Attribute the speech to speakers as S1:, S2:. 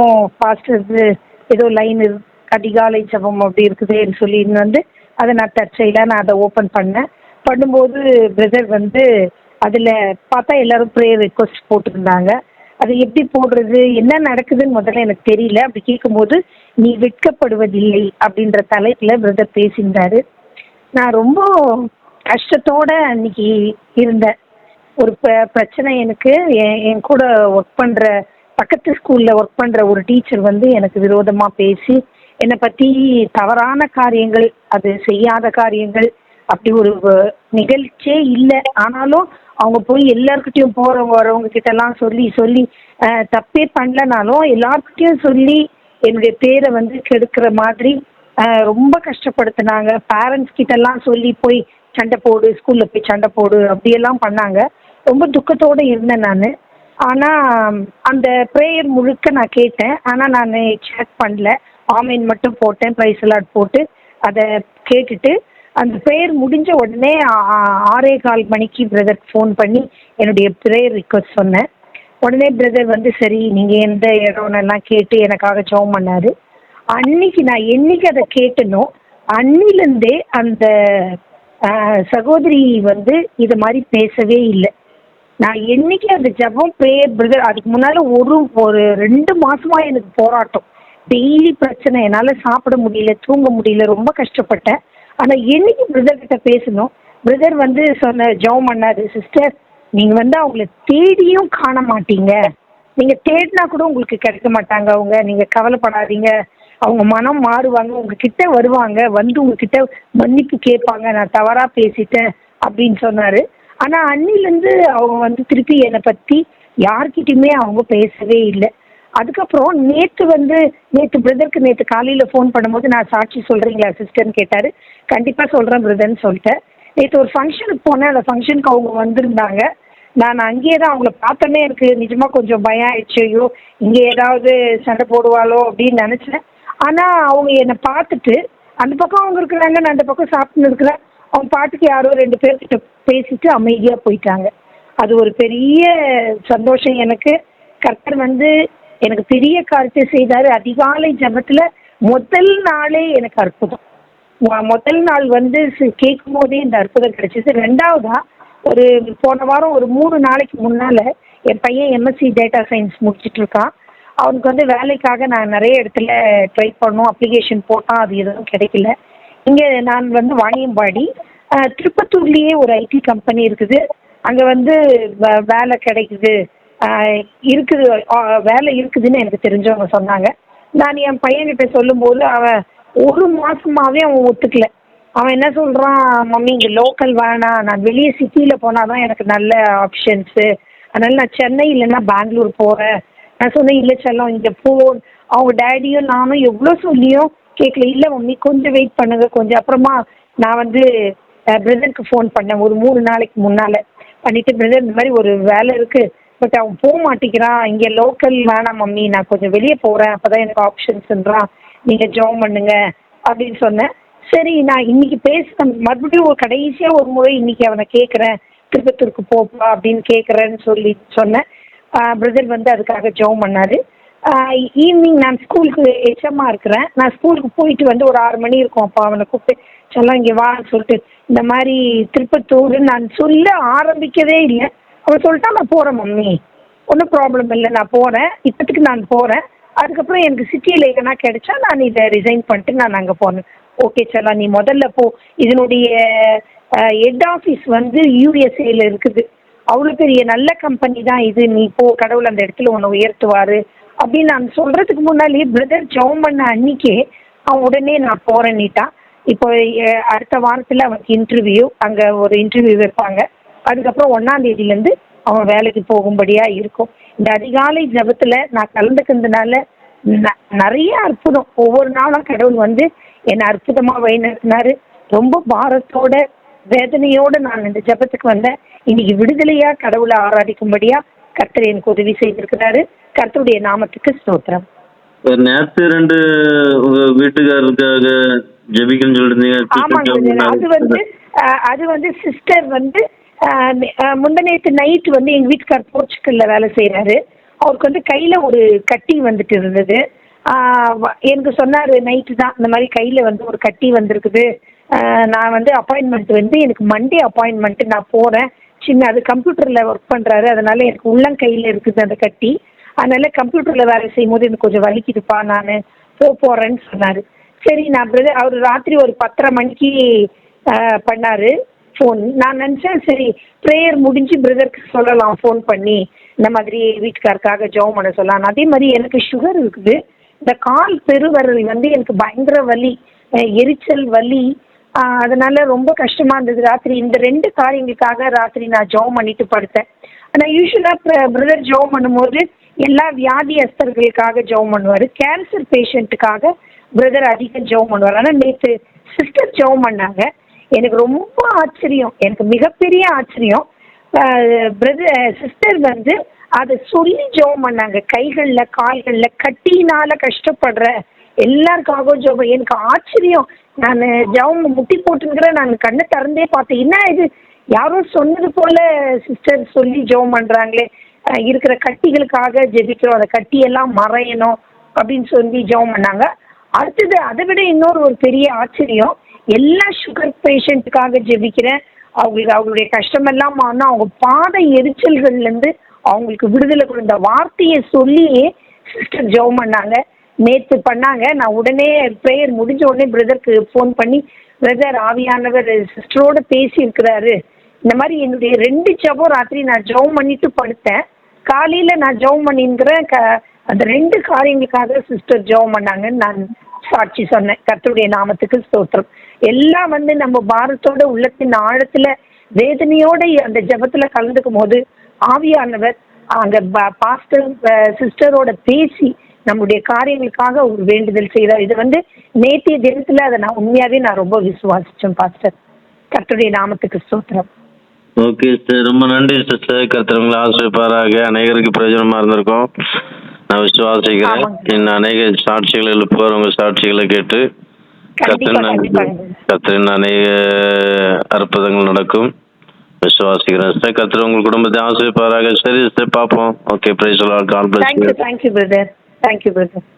S1: பாஸ்டர்து ஏதோ லைன் அதிகாலை ஜபம் அப்படி இருக்குதேன்னு சொல்லி வந்து அதை நான் தற்செயலாக நான் அதை ஓப்பன் பண்ணேன். பண்ணும்போது பிரதர் வந்து அதில் பார்த்தா எல்லாரும் ப்ரேயர் ரிக்வஸ்ட் போட்டிருந்தாங்க. அது எப்படி போடுறது என்ன நடக்குதுன்னு முதல்ல எனக்கு தெரியல. அப்படி கேட்கும்போது நீ வெட்கப்படுவதில்லை அப்படின்ற தலைப்பில் பிரதர் பேசியிருந்தாரு. நான் ரொம்ப கஷ்டத்தோட அன்னைக்கு இருந்தேன். ஒரு ப- பிரச்சனை எனக்கு. என் என் கூட ஒர்க் பண்ணுற பக்கத்து ஸ்கூலில் ஒர்க் பண்ணுற ஒரு டீச்சர் வந்து எனக்கு விரோதமாக பேசி என்னை பற்றி தவறான காரியங்கள் அது செய்யாத காரியங்கள் அப்படி ஒரு நிகழ்ச்சியே இல்லை. ஆனாலும் அவங்க போய் எல்லாருக்கிட்டையும் போகிறவங்க வரவங்க கிட்டலாம் சொல்லி சொல்லி தப்பே பண்ணலனாலும் எல்லாருக்கிட்டையும் சொல்லி என்னுடைய பேரை வந்து கெடுக்கிற மாதிரி ரொம்ப கஷ்டப்படுத்தினாங்க. பேரண்ட்ஸ் கிட்டலாம் சொல்லி போய் சண்டை போடு ஸ்கூலில் போய் சண்டை போடு அப்படியெல்லாம் பண்ணாங்க. ரொம்ப துக்கத்தோடு இருந்தேன் நான். ஆனால் அந்த ப்ரேயர் முழுக்க நான் கேட்டேன். ஆனால் நான் சேட் பண்ணல. ஆமீன் மட்டும் போட்டேன். ப்ரைஸ் அலாட் போட்டு அதை கேட்டுட்டு அந்த ப்ரேயர் முடிஞ்ச உடனே ஆறே கால் மணிக்கு பிரதர் ஃபோன் பண்ணி என்னுடைய ப்ரேயர் ரிக்வஸ்ட் சொன்னேன். உடனே பிரதர் வந்து சரி நீங்கள் எந்த இடம்னெல்லாம் கேட்டு எனக்காக ஜோம் பண்ணாரு. அன்னைக்கு நான் என்னைக்கு அதை கேட்டனோ அன்னிலேருந்தே அந்த சகோதரி வந்து இது மாதிரி பேசவே இல்லை. நான் என்னைக்கு அந்த ஜெபம் ப்ரேயர் பிரதர் அதுக்கு முன்னால் ஒரு ஒரு ரெண்டு மாசமா எனக்கு போராட்டம். டெய்லி பிரச்சனை. என்னால் சாப்பிட முடியல தூங்க முடியல ரொம்ப கஷ்டப்பட்டேன். ஆனால் என்னைக்கு பிரதர் கிட்ட பேசணும்? பிரதர் வந்து சொன்ன ஜெபம் பண்ணாரு. சிஸ்டர் நீங்கள் வந்து அவங்கள தேடியும் காண மாட்டீங்க. நீங்கள் தேடினா கூட உங்களுக்கு கிடைக்க மாட்டாங்க அவங்க. நீங்கள் கவலைப்படாதீங்க. அவங்க மனம் மாறுவாங்க. உங்ககிட்ட வருவாங்க. வந்து உங்ககிட்ட மன்னிப்பு கேட்பாங்க. நான் தவறாக பேசிட்டேன் அப்படின்னு சொன்னார். ஆனால் அன்னிலேருந்து அவங்க வந்து திருப்பி என்னை பற்றி யார்கிட்டயுமே அவங்க பேசவே இல்லை. அதுக்கப்புறம் நேற்று வந்து நேற்று பிரதருக்கு நேற்று காலையில் ஃபோன் பண்ணும்போது நான் சாட்சி சொல்கிறீங்களா சிஸ்டர்னு கேட்டார். கண்டிப்பாக சொல்கிறேன் பிரதர்னு சொல்லிட்டேன். நேற்று ஒரு ஃபங்க்ஷனுக்கு போனேன். அந்த ஃபங்க்ஷனுக்கு அவங்க வந்திருந்தாங்க. நான் அங்கேயே தான் அவங்கள பார்த்தோன்னே எனக்கு நிஜமாக கொஞ்சம் பயம் ஆயிடுச்சு. ஐயோ இங்கே ஏதாவது சண்டை போடுவாளோ அப்படின்னு நினச்சேன். ஆனால் அவங்க என்னை பார்த்துட்டு அந்த பக்கம் அவங்க இருக்கிறாங்க நான் அந்த பக்கம் சாப்பிட்டுன்னு இருக்கிறேன். அவங்க பாட்டுக்கு யாரோ ரெண்டு பேர்கிட்ட பேசிட்டு அமைதியாக போயிட்டாங்க. அது ஒரு பெரிய சந்தோஷம் எனக்கு. கர்த்தர் வந்து எனக்கு பெரிய காரியத்தை செய்தார். அதிகாலை ஜெபத்தில் முதல் நாளே எனக்கு அற்புதம். முதல் நாள் வந்து கேட்கும் போதே இந்த அற்புதம் கிடைச்சிது. ரெண்டாவதா ஒரு போன வாரம் ஒரு மூணு நாளைக்கு முன்னால என் பையன் எம்எஸ்சி டேட்டா சயின்ஸ் முடிச்சிட்டு இருக்கான். அவனுக்கு வந்து வேலைக்காக நான் நிறைய இடத்துல ட்ரை பண்ணோம் அப்ளிகேஷன் போட்டான். அது எதுவும் கிடைக்கல. இங்கே நான் வந்து வாணியம்பாடி. அஹ், திருப்பத்தூர்லேயே ஒரு ஐடி கம்பெனி இருக்குது. அங்கே வந்து வே- வேலை கிடைக்குது. இருக்குது. வேலை இருக்குதுன்னு எனக்கு தெரிஞ்சவங்க சொன்னாங்க. நான் என் பையன்கிட்ட சொல்லும்போது அவன் ஒரு மாசமாவே அவன் ஒத்துக்கல. அவன் என்ன சொல்றான் மம்மி இங்க லோக்கல் வேணாம் நான் வெளியே சிட்டியில போனாதான் எனக்கு நல்ல ஆப்ஷன்ஸு அதனால நான் சென்னை இல்லைன்னா பெங்களூர் போறேன். நான் சொன்னேன் இல்லை செல்லம் இங்க போ. அவங்க டேடியும் நானும் எவ்வளோ சொல்லியும் கேட்கல இல்லை மம்மி கொஞ்சம் வெயிட் பண்ணுங்க கொஞ்சம். அப்புறமா நான் வந்து பிரதருக்கு ஃபோன் பண்ணேன். ஒரு மூணு நாளைக்கு முன்னால. பண்ணிட்டு பிரதர் இந்த மாதிரி ஒரு வேலை இருக்கு. பட் அவன் போக மாட்டேங்கிறான். இங்கே லோக்கல் வேணாம் மம்மி. நான் கொஞ்சம் வெளியே போகிறேன் அப்போ தான் எனக்கு ஆப்ஷன்ஸ்ன்றான் நீங்கள் ஜாயின் பண்ணுங்க. அப்படின்னு சொன்னேன். சரி நான் இன்னைக்கு பேச மறுபடியும் ஒரு கடைசியாக ஒரு முறை இன்னைக்கு அவனை கேட்குறேன் திருப்பத்தூருக்கு போப்பா அப்படின்னு கேட்குறேன்னு சொல்லி சொன்னேன். பிரதர் வந்து அதுக்காக ஜாயின் பண்ணாரு. ஈவினிங் நான் ஸ்கூலுக்கு எச்எம்மாக இருக்கிறேன். நான் ஸ்கூலுக்கு போயிட்டு வந்து ஒரு ஆறு மணி இருக்கும். அப்போ அவனை கூப்பிட்டு செல்லம் இங்கே வான்னு சொல்லிட்டு இந்த மாதிரி திருப்பத்தூர் நான் சொல்ல ஆரம்பிக்கவே இல்லை. அவன் சொல்லிட்டா நான் போகிறேன் மம்மி. ஒன்றும் ப்ராப்ளம் இல்லை. நான் போகிறேன் இப்போத்துக்கு நான் போகிறேன் அதுக்கப்புறம் எனக்கு சிட்டியில் எங்கன்னா கிடைச்சா நான் இதை ரிசைன் பண்ணிட்டு நான் அங்கே போனேன் ஓகே சலா நீ முதல்ல போ. இதனுடைய ஹெட் ஆஃபீஸ் வந்து யூஎஸ்ஏல இருக்குது. அவ்வளோ பெரிய நல்ல கம்பெனி தான் இது. நீ போ. கடவுள் அந்த இடத்துல உன்னை உயர்த்துவார். அப்படின்னு நான் சொல்கிறதுக்கு முன்னாடி பிரதர் ஜெபம் பண்ண அன்னைக்கே அவன் உடனே நான் போகிறேன்னிட்டான் இப்போ அடுத்த வாரத்தில் அவனுக்கு இன்டர்வியூ அங்கே ஒரு இன்டர்வியூ வைப்பாங்க. அதுக்கப்புறம் ஒன்றாம் தேதியிலேருந்து அவன் வேலைக்கு போகும்படியாக இருக்கும். இந்த அதிகாலை ஜெபத்தில் நான் கலந்துக்கிறதுனால ந- நிறைய அற்புதம். ஒவ்வொரு நாளும் கடவுள் வந்து என்னை அற்புதமாக வழிநடத்தினாரு. ரொம்ப பாரத்தோட வேதனையோட நான் இந்த ஜெபத்துக்கு வந்தேன். இன்னைக்கு விடுதலையா கடவுளை ஆராதிக்கும்படியா கர்த்தர் எனக்கு உதவி செய்திருக்கிறாரு. கர்த்தருடைய நாமத்துக்கு ஸ்தோத்திரம்.
S2: நேத்து ரெண்டு உங்க வீட்டுக்காரருக்காக ஜெபிக்கன்னு சொல்லிருந்தீங்க.
S1: அது வந்து அது வந்து சிஸ்டர் வந்து முந்தநேற்று நைட் வந்து எங்க வீட்டுக்கார் போர்ச்சுக்கல்ல வேலை செய்றாரு. அவருக்கு வந்து கையில் ஒரு கட்டி வந்துட்டு இருந்தது. எனக்கு சொன்னார் நைட்டு தான் இந்த மாதிரி கையில் வந்து ஒரு கட்டி வந்திருக்குது. நான் வந்து அப்பாயின்மெண்ட் வந்து எனக்கு மண்டே அப்பாயின்மெண்ட்டு நான் போகிறேன் சின்ன அது கம்ப்யூட்டரில் ஒர்க் பண்ணுறாரு அதனால எனக்கு உள்ளங்கையில் இருக்குது அந்த கட்டி. அதனால கம்ப்யூட்டரில் வேலை செய்யும் போது எனக்கு கொஞ்சம் வலிக்குதுப்பா நான் போக போகிறேன்னு சொன்னார். சரி நான் பிரதர் அவர் ராத்திரி ஒரு பத்தரை மணிக்கு பண்ணார் பண்ணாரு ஃபோன் நான் நினச்சேன் சரி ப்ரேயர் முடிஞ்சு பிரதருக்கு சொல்லலாம் ஃபோன் பண்ணி. இந்த மாதிரி வீட்டுக்காருக்காக ஜெபம் பண்ண சொல்லலாம். அதே மாதிரி எனக்கு சுகர் இருக்குது. இந்த கால் பெருவரல் வந்து எனக்கு பயங்கர வலி எரிச்சல் வலி அதனால ரொம்ப கஷ்டமா இருந்தது ராத்திரி. இந்த ரெண்டு காரியங்களுக்காக ராத்திரி நான் ஜெபம் பண்ணிட்டு படுத்தேன். ஆனால் யூஸ்வலாக பிரதர் ஜெபம் பண்ணும்போது எல்லா வியாதியஸ்தர்களுக்காக ஜெபம் பண்ணுவார். கேன்சர் பேஷண்ட்டுக்காக பிரதர் அதிகம் ஜெபம் பண்ணுவார். ஆனால் நேற்று சிஸ்டர் ஜெபம் பண்ணாங்க. எனக்கு ரொம்ப ஆச்சரியம். எனக்கு மிகப்பெரிய ஆச்சரியம். பிரதர் சிஸ்டர் வந்து அதை சொல்லி ஜெபம் பண்ணாங்க. கைகளில் கால்களில் கட்டினால கஷ்டப்படுற எல்லாருக்காகவும் ஜெபம் எனக்கு ஆச்சரியம். நான் ஜெபம் முட்டி போட்டுங்கிற நான் கண்ணை திறந்தே பார்த்தேன். என்ன இது? யாரோ சொன்னது போல சிஸ்டர் சொல்லி ஜெபம் பண்ணுறாங்களே இருக்கிற கட்டிகளுக்காக ஜெபிக்கிறோம். அந்த கட்டியெல்லாம் மறையணும் அப்படின்னு சொல்லி ஜெபம் பண்ணாங்க. அடுத்தது அதை விட இன்னொரு ஒரு பெரிய ஆச்சரியம். எல்லா சுகர் பேஷண்ட்டுக்காக ஜெபிக்கிறேன். அவங்களுக்கு அவங்களுடைய கஷ்டமெல்லாம் ஆனால் அவங்க பாத எரிச்சல்கள்லேருந்து அவங்களுக்கு விடுதலை கொடுத்த வார்த்தையை சொல்லியே சிஸ்டர் ஜெபம் பண்ணாங்க. நேற்று பண்ணாங்க. நான் உடனே ப்ரேயர் முடிஞ்ச உடனே பிரதருக்கு ஃபோன் பண்ணி பிரதர் ஆவியானவர் சிஸ்டரோட பேசி இருக்கிறாரு இந்த மாதிரி என்னுடைய ரெண்டு ஜெபம் ராத்திரி நான் ஜெபம் பண்ணிட்டு படுத்தேன். காலையில் நான் ஜெபம் பண்ணிங்கிறேன் க அந்த ரெண்டு காரியங்களுக்காக சிஸ்டர் ஜெபம் பண்ணாங்கன்னு நான் சாட்சி சொன்னேன். கர்த்தருடைய நாமத்துக்கு ஸ்தோத்திரம். எல்லாம் வந்து நம்ம பாரத்தோட உள்ளத்தின் ஆழத்தில் வேதனையோட அந்த ஜெபத்தில் கலந்துக்கும் போது ஆவியானவர் அங்கே பாஸ்டர் சிஸ்டரோட பேசி நம்முடைய காரியங்களுக்காக ஒரு வேண்டுதல் செய்கிறார் இது வந்து நேற்றைய தினத்தில் அதை நான் உண்மையாகவே நான் ரொம்ப விசுவாசித்தேன் பாஸ்டர் கர்த்தருடைய நாமத்துக்கு ஸ்தோத்திரம்.
S2: ஓகே சிஸ்டர் ரொம்ப நன்றி சிஸ்டர் கர்த்தர் ஆசிரியப்பாராக அநேகருக்கு பிரயோஜனமா இருந்திருக்கும். நான் விசுவாசிக்கிறேன். இன்னும் அநேக சாட்சிகள் உங்க சாட்சிகளை கேட்டு. கர்த்தரின் அநேக அற்புதங்கள் நடக்கும். விசுவாசிக்கிறேன் சிஸ்டர் கர்த்தர் உங்கள் குடும்பத்தை ஆசிரியப்பாராக சரி சிஸ்டர் பார்ப்போம். Okay price call plus
S1: thank you thank you brother thank you brother